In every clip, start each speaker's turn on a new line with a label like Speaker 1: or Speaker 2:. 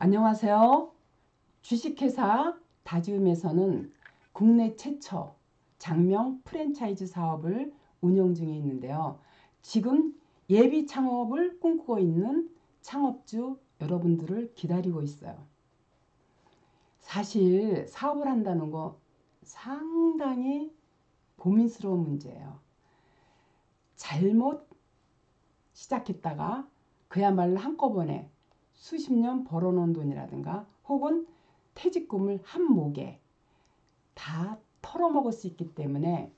Speaker 1: 안녕하세요. 주식회사 다지움에서는 국내 최초 장명 프랜차이즈 사업을 운영 중에 있는데요. 지금 예비 창업을 꿈꾸고 있는 창업주 여러분들을 기다리고 있어요. 사실 사업을 한다는 거 상당히 고민스러운 문제예요. 잘못 시작했다가 그야말로 한꺼번에 수십 년 벌어놓은 돈이라든가 혹은 퇴직금을 한 목에 다 털어먹을 수 있기 때문에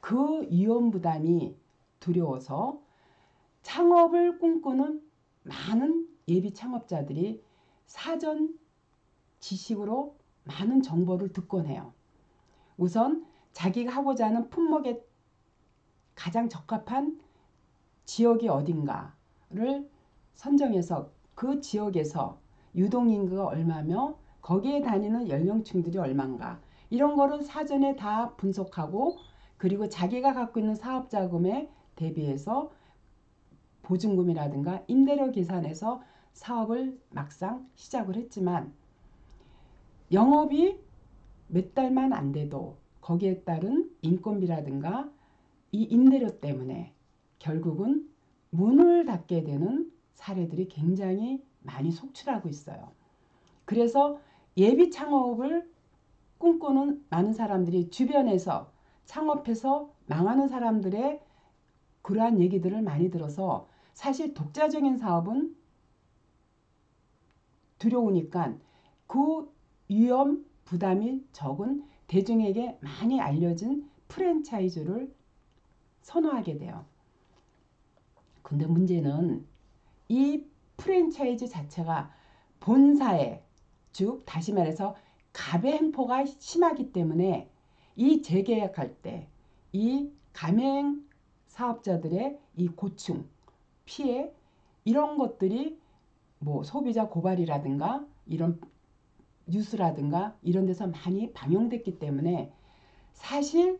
Speaker 1: 그 위험 부담이 두려워서 창업을 꿈꾸는 많은 예비 창업자들이 사전 지식으로 많은 정보를 듣곤 해요. 우선 자기가 하고자 하는 품목에 가장 적합한 지역이 어딘가를 선정해서 그 지역에서 유동인구가 얼마며 거기에 다니는 연령층들이 얼마인가. 이런 거를 사전에 다 분석하고 그리고 자기가 갖고 있는 사업자금에 대비해서 보증금이라든가 임대료 계산해서 사업을 막상 시작을 했지만 영업이 몇 달만 안 돼도 거기에 따른 인건비라든가 이 임대료 때문에 결국은 문을 닫게 되는 사례들이 굉장히 많이 속출하고 있어요. 그래서 예비 창업을 꿈꾸는 많은 사람들이 주변에서 창업해서 망하는 사람들의 그러한 얘기들을 많이 들어서 사실 독자적인 사업은 두려우니까 그 위험 부담이 적은 대중에게 많이 알려진 프랜차이즈를 선호하게 돼요. 근데 문제는 이 프랜차이즈 자체가 본사에 즉 다시 말해서 갑의 행포가 심하기 때문에 이 재계약할 때 이 가맹 사업자들의 이 고충, 피해 이런 것들이 뭐 소비자 고발이라든가 이런 뉴스라든가 이런 데서 많이 방영됐기 때문에 사실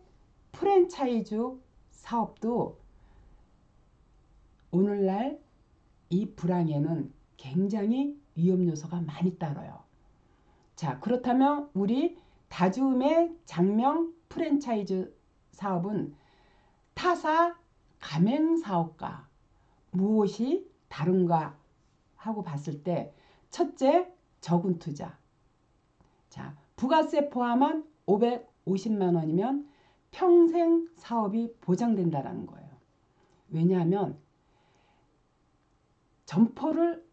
Speaker 1: 프랜차이즈 사업도 오늘날 이 불황에는 굉장히 위험 요소가 많이 따라요. 자, 그렇다면 우리 다주음의 장명 프랜차이즈 사업은 타사 가맹 사업과 무엇이 다른가 하고 봤을 때 첫째 적은 투자. 자, 부가세 포함한 550만 원이면 평생 사업이 보장된다라는 거예요. 왜냐하면 점포를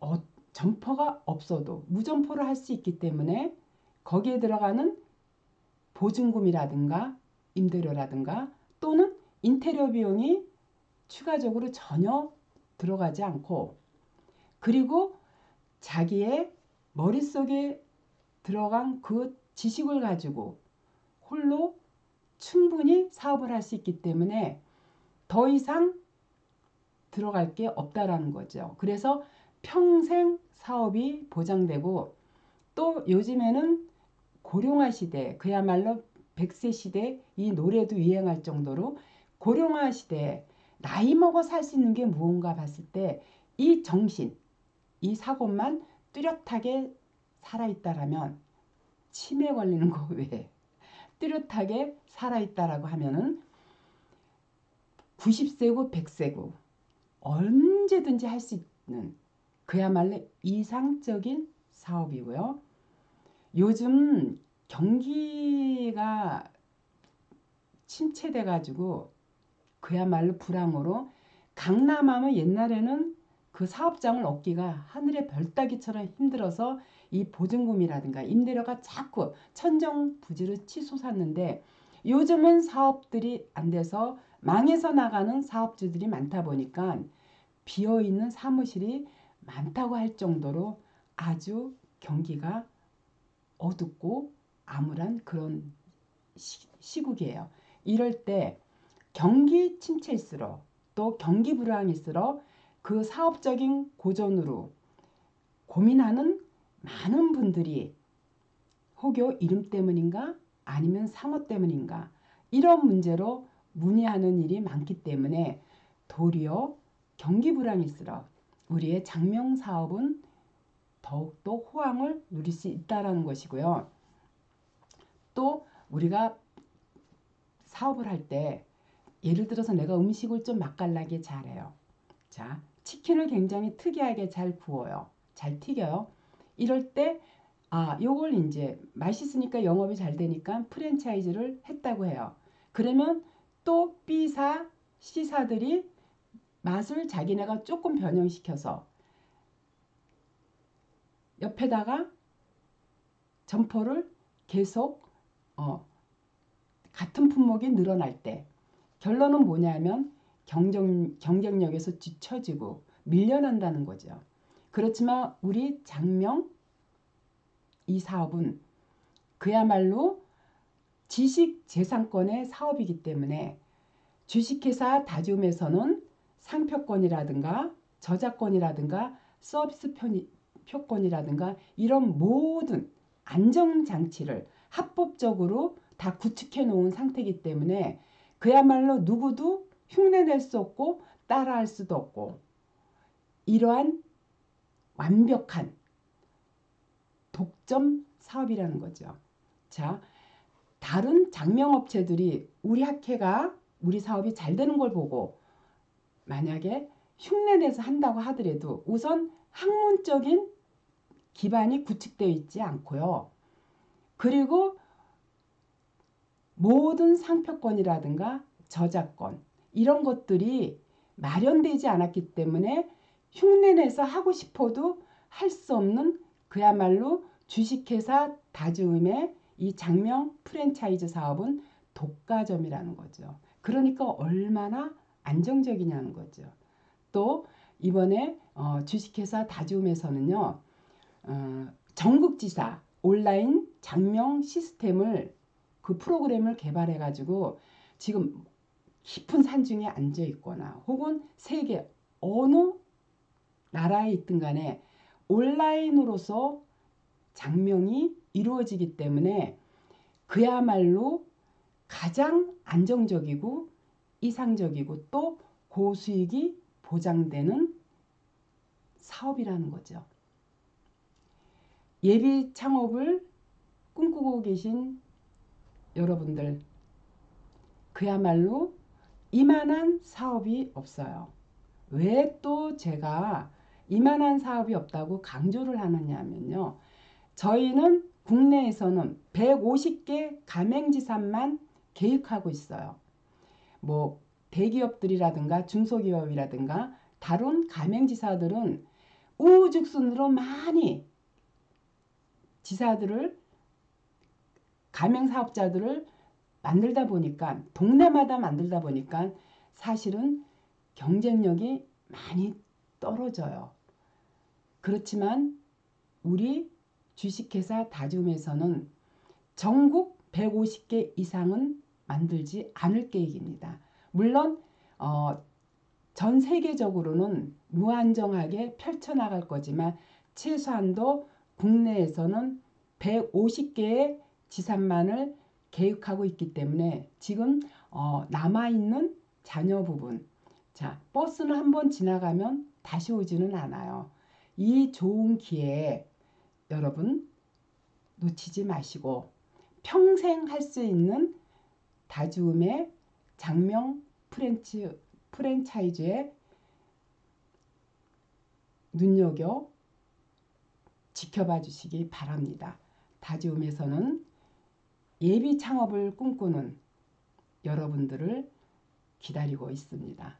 Speaker 1: 어, 점포가 없어도 무점포를 할 수 있기 때문에 거기에 들어가는 보증금이라든가 임대료라든가 또는 인테리어 비용이 추가적으로 전혀 들어가지 않고 그리고 자기의 머릿속에 들어간 그 지식을 가지고 홀로 충분히 사업을 할 수 있기 때문에 더 이상 들어갈 게 없다라는 거죠. 그래서 평생 사업이 보장되고 또 요즘에는 고령화 시대 그야말로 100세 시대 이 노래도 유행할 정도로 고령화 시대 나이 먹어 살 수 있는 게 무언가 봤을 때 이 정신 이 사고만 뚜렷하게 살아있다라면 치매 걸리는 거 외에 뚜렷하게 살아있다라고 하면은 90세고 100세고 언제든지 할 수 있는 그야말로 이상적인 사업이고요. 요즘 경기가 침체돼 가지고 그야말로 불황으로 강남하면 옛날에는 그 사업장을 얻기가 하늘의 별따기처럼 힘들어서 이 보증금이라든가 임대료가 자꾸 천정 부지를 치솟았는데 요즘은 사업들이 안 돼서 망해서 나가는 사업주들이 많다 보니까 비어있는 사무실이 많다고 할 정도로 아주 경기가 어둡고 암울한 그런 시, 국이에요. 이럴 때 경기 침체일수록 또 경기 불황일수록 그 사업적인 고전으로 고민하는 많은 분들이 혹여 이름 때문인가 아니면 상호 때문인가 이런 문제로 문의하는 일이 많기 때문에 도리어 경기 불황일수록 우리의 장명 사업은 더욱더 호황을 누릴 수 있다라는 것이고요. 또 우리가 사업을 할 때 예를 들어서 내가 음식을 좀 맛깔나게 잘해요. 자, 치킨을 굉장히 특이하게 잘 구워요. 잘 튀겨요. 이럴 때 아, 요걸 이제 맛있으니까 영업이 잘 되니까 프랜차이즈를 했다고 해요. 그러면 또 B사, C사들이 맛을 자기네가 조금 변형시켜서 옆에다가 점포를 계속 어, 같은 품목이 늘어날 때 결론은 뭐냐면 경쟁, 경쟁력에서 뒤처지고 밀려난다는 거죠. 그렇지만 우리 장명 이 사업은 그야말로 지식 재산권의 사업이기 때문에 주식회사 다줌에서는 상표권이라든가 저작권이라든가 서비스 표권이라든가 이런 모든 안정장치를 합법적으로 다 구축해 놓은 상태이기 때문에 그야말로 누구도 흉내낼 수 없고 따라할 수도 없고 이러한 완벽한 독점 사업이라는 거죠. 자, 다른 장명업체들이 우리 학회가 우리 사업이 잘 되는 걸 보고 만약에 흉내내서 한다고 하더라도 우선 학문적인 기반이 구축되어 있지 않고요. 그리고 모든 상표권이라든가 저작권 이런 것들이 마련되지 않았기 때문에 흉내내서 하고 싶어도 할 수 없는 그야말로 주식회사 다즈음의 이 장명 프랜차이즈 사업은 독과점이라는 거죠. 그러니까 얼마나 안정적이냐는 거죠. 또 이번에 어, 주식회사 다즈움에서는요. 어, 전국지사 온라인 장명 시스템을 그 프로그램을 개발해 가지고 지금 깊은 산중에 앉아 있거나 혹은 세계 어느 나라에 있든 간에 온라인으로서 장명이 이루어지기 때문에 그야말로 가장 안정적이고 이상적이고 또 고수익이 보장되는 사업이라는 거죠. 예비 창업을 꿈꾸고 계신 여러분들 그야말로 이만한 사업이 없어요. 왜 또 제가 이만한 사업이 없다고 강조를 하느냐면요. 저희는 국내에서는 150개 가맹지산만 계획하고 있어요. 뭐 대기업들이라든가 중소기업이라든가 다른 가맹지사들은 우후죽순으로 많이 지사들을 가맹사업자들을 만들다 보니까 동네마다 만들다 보니까 사실은 경쟁력이 많이 떨어져요. 그렇지만 우리 주식회사 다줌에서는 전국 150개 이상은 만들지 않을 계획입니다. 물론 어, 전 세계적으로는 무한정하게 펼쳐나갈 거지만 최소한도 국내에서는 150개의 지산만을 계획하고 있기 때문에 지금 어, 남아있는 자녀 부분 자 버스는 한번 지나가면 다시 오지는 않아요. 이 좋은 기회에 여러분 놓치지 마시고 평생 할 수 있는 다주음의 장명 프랜치, 프랜차이즈에 눈여겨 지켜봐 주시기 바랍니다. 다지움에서는 예비 창업을 꿈꾸는 여러분들을 기다리고 있습니다.